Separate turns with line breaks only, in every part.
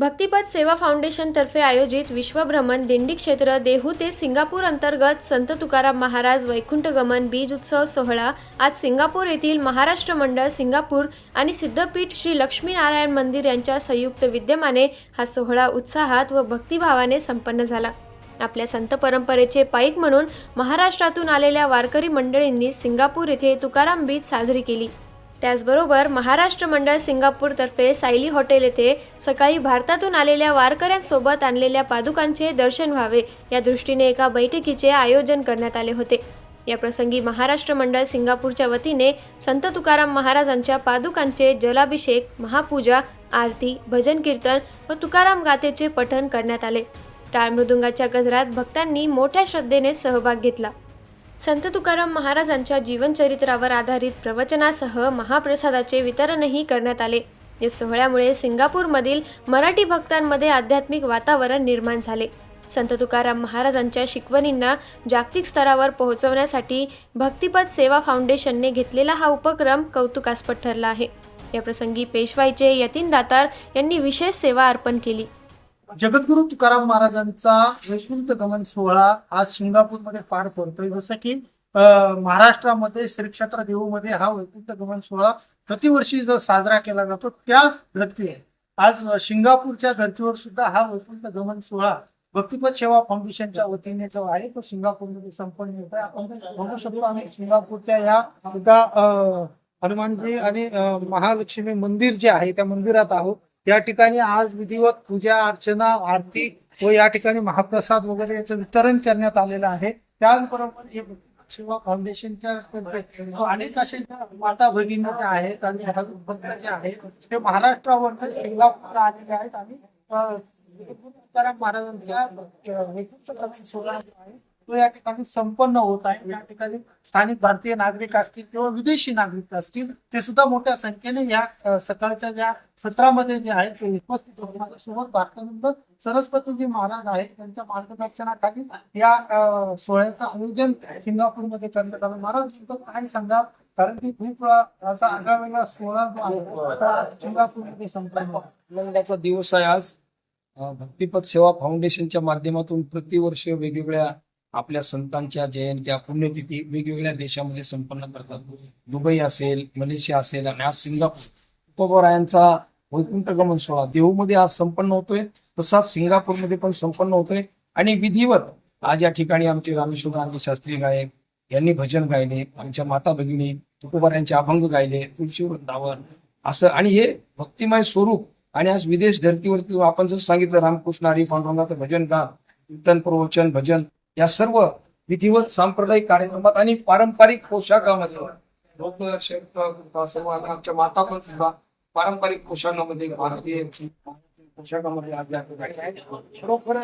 भक्तिपद सेवा फाउंडेशनतर्फे आयोजित विश्वभ्रमण दिंडी क्षेत्र देहू ते सिंगापूर अंतर्गत संत तुकाराम महाराज वैकुंठगमन बीज उत्सव सोहळा आज सिंगापूर येथील महाराष्ट्र मंडळ सिंगापूर आणि सिद्धपीठ श्री लक्ष्मीनारायण मंदिर यांच्या संयुक्त विद्यमाने हा सोहळा उत्साहात व भक्तिभावाने संपन्न झाला. आपल्या संत परंपरेचे पाईक म्हणून महाराष्ट्रातून आलेल्या वारकरी मंडळींनी सिंगापूर येथे तुकाराम बीज साजरी केली. त्याचबरोबर महाराष्ट्र मंडळ सिंगापूरतर्फे सायली हॉटेल येथे सकाळी भारतातून आलेल्या वारकऱ्यांसोबत आणलेल्या पादुकांचे दर्शन व्हावे या दृष्टीने एका बैठकीचे आयोजन करण्यात आले होते. या प्रसंगी महाराष्ट्र मंडळ सिंगापूरच्या वतीने संत तुकाराम महाराजांच्या पादुकांचे जलाभिषेक महापूजा आरती भजन कीर्तन व तुकाराम गाथेचे पठण करण्यात आले. टाळ मृदुंगाच्या गजरात भक्तांनी मोठ्या श्रद्धेने सहभाग घेतला. संत तुकाराम महाराजांच्या जीवनचरित्रावर आधारित प्रवचनासह महाप्रसादाचे वितरणही करण्यात आले. या सोहळ्यामुळे सिंगापूरमधील मराठी भक्तांमध्ये आध्यात्मिक वातावरण निर्माण झाले. संत तुकाराम महाराजांच्या शिकवणींना जागतिक स्तरावर पोहोचवण्यासाठी भक्तिपद सेवा फाउंडेशनने घेतलेला हा उपक्रम कौतुकास्पद ठरला आहे. या प्रसंगी पेशवाईचे यतीन दातार यांनी विशेष सेवा अर्पण केली.
जगद्गुरु तुकाराम महाराजांचा वैकुंठ गमन सोहळा आज सिंगापूरमध्ये पार पडतोय. जसं की महाराष्ट्रामध्ये श्री क्षेत्र देऊमध्ये हा वैकुंठ गमन सोहळा प्रतिवर्षी जर साजरा केला जातो त्याच धर्तीवर आहे. आज सिंगापूरच्या धर्तीवर सुद्धा हा वैकुंठ गमन सोहळा भक्तिपत सेवा फाउंडेशनच्या वतीने जो आहे तो सिंगापूरमध्ये संपन्न होत आहे आपण बघू शकतो आम्ही सिंगापूरच्या या एका हनुमानजी आणि महालक्ष्मी मंदिर जे आहे त्या मंदिरात आहोत. या ठिकाणी आज विधिवत पूजा अर्चना आरती व या ठिकाणी महाप्रसाद वगैरे याचं वितरण करण्यात आलेलं आहे. त्याचबरोबर हे शिवा फाउंडेशनच्या अनेक असे माता भगिनी जे आहेत आणि भक्त जे आहेत ते महाराष्ट्रावर सिंगापूर आलेले आहेत आणि तुकाराम महाराजांचा सोहळा जो आहे तो या ठिकाणी संपन्न होत आहे. या ठिकाणी स्थानिक भारतीय नागरिक असतील किंवा विदेशी नागरिक असतील ते सुद्धा मोठ्या संख्येने या सकाळच्या ज्या सत्रामध्ये जे आहेत ते उपस्थित होते. माझ्यासोबत भारतानंद सरस्वतीजी महाराज आहेत. त्यांच्या मार्गदर्शनाखाली या सोहळ्याचं आयोजन सिंगापूरमध्ये करण्यात आलं. महाराज तुमचं काय सांगा? कारण की खूप असा आगळा सोहळा जो आहे सिंगापूरमध्ये संपला.
आनंदाचा दिवस आहे आज. भक्तिपद सेवा फाउंडेशनच्या माध्यमातून प्रतिवर्ष वेगवेगळ्या आपल्या संतांच्या जयंत्या पुण्यतिथी वेगवेगळ्या देशामध्ये संपन्न करतात. दुबई असेल मलेशिया असेल आणि आज सिंगापूर. तुकोबरायांचा वैकुंठ गमन सोहळा. देहूमध्ये आज संपन्न होतोय. तसाच सिंगापूरमध्ये पण संपन्न होतोय. आणि विधिवत आज या ठिकाणी आमचे रामेश्वर गांधी शास्त्री गायक यांनी भजन गायले आमच्या माता भगिनी तुकोबारायांचे अभंग गायले तुळशी वृंदावन असं आणि हे भक्तिमय स्वरूप आणि आज विदेश धर्तीवरती आपण जसं सांगितलं रामकृष्ण हरी पांडुरंगाचं भजन गान कीर्तन प्रवचन भजन या सर्व विधिवत सांप्रदायिक कार्यक्रमात आणि पारंपरिक पोशाखामध्ये. लोक शेप सर्व आमच्या माता पण सुद्धा पारंपरिक पोशाखामध्ये भारतीय पोशाखामध्ये आज या खरोखर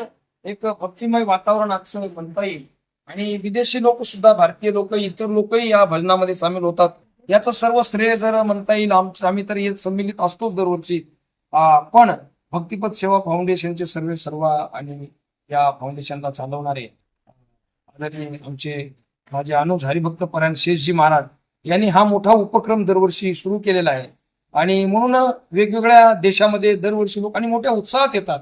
एक भक्तिमय वातावरण आजचं म्हणता येईल. आणि विदेशी लोक सुद्धा भारतीय लोक इतर लोकही या भजनामध्ये सामील होतात. याचं सर्व श्रेय जर म्हणता येईल आमचं आम्ही तर संमिलित असतोच दरवर्षी. पण भक्तिपद सेवा फाउंडेशनचे सर्व सर्व आणि या फाउंडेशनला चालवणारे आदरणीय आमचे माझे अनुज हरिभक्त परायण शेषजी महाराज यांनी हा मोठा उपक्रम दरवर्षी सुरू केलेला आहे. आणि म्हणून वेगवेगळ्या देशामध्ये दरवर्षी लोकांनी मोठ्या उत्साहात येतात.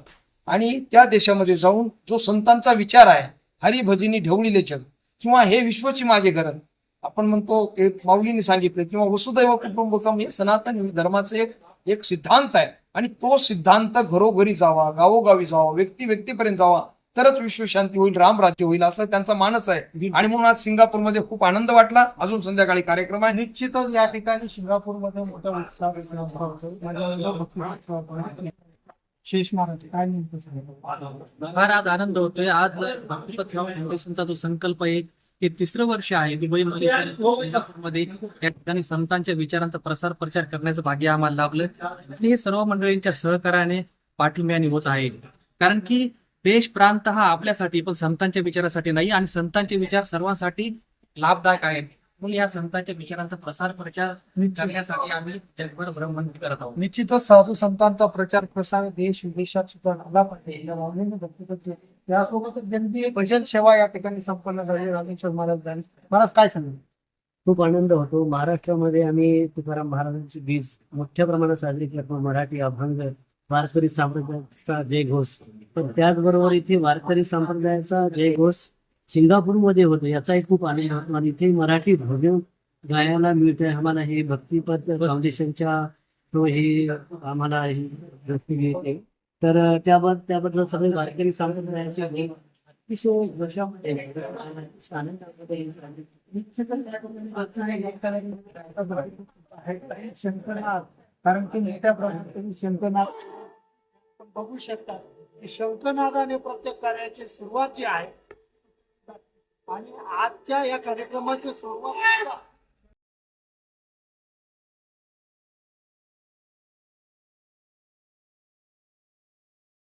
आणि त्या देशामध्ये जाऊन जो संतांचा विचार आहे हरिभजनी ढवळीले जग किंवा हे विश्वची माझे घरन आपण म्हणतो ते माऊलीने सांगितलं किंवा वसुदैव कुटुंबकम हे सनातन धर्माचं एक एक सिद्धांत आहे. आणि तो सिद्धांत घरोघरी जावा गावोगावी जावा व्यक्ती व्यक्तीपर्यंत जावा तरच विश्वशांती होईल राम राज्य होईल असं त्यांचा मानस आहे. आणि म्हणून आज सिंगापूरमध्ये खूप आनंद वाटला. अजून संध्याकाळी कार्यक्रम आहे.
निश्चितच या ठिकाणी सिंगापूरमध्ये मोठा उत्साह शेष महाराज काय
फार आज आनंद होतोय. आज फाउंडेशनचा जो संकल्प आहे हे तिसरं वर्ष आहे दुबई मध्ये या ठिकाणी संतांच्या विचारांचा प्रसार प्रचार करण्याचं भाग्य आम्हाला लाभलं. आणि हे सर्व मंडळींच्या सहकार्याने पाठिंब्याने होत आहे. कारण की देश प्रांत हा आपल्यासाठी पण संतांच्या विचारासाठी नाही आणि संतांचे विचार सर्वांसाठी लाभदायक आहेत म्हणून या संतांच्या विचारांचा प्रसार प्रचार करण्यासाठी आम्ही जगभर भ्रमण करत आहोत.
निश्चितच साधू संतांचा प्रचार प्रसार देश विदेशात सुद्धा झाला पाहिजे. या भावनेने भक्तिपथ यासोबतच जनती भजन सेवा या ठिकाणी संपन्न झाली. रामेश्वर महाराज झाले. महाराज काय सांगितलं
खूप आनंद होतो. महाराष्ट्रामध्ये आम्ही तुकाराम महाराजांची बीज मोठ्या प्रमाणात साजरी करतो. मराठी अभंग वारकरी संप्रदायाचा जयघोष पण त्याचबरोबर इथे वारकरी संप्रदायाचा जयघोष सिंगापूरमध्ये होतो. याचाही खूप आनंद होतो. आणि इथे मराठी भजन गायला मिळतंय. आम्हाला हे भक्तीपद फाउंडेशनच्या तो हे आम्हाला मिळते. तर त्याबद्दल त्याबद्दल सगळे वारकरी संप्रदायाचे अतिशय
आनंद कारण की मोठ्या प्रमाणात तुम्ही शंकरनाथ बघू शकता की शंकरनाथाने प्रत्येक कार्याची सुरुवात जी आहे आणि आजच्या या कार्यक्रमाची सुरुवात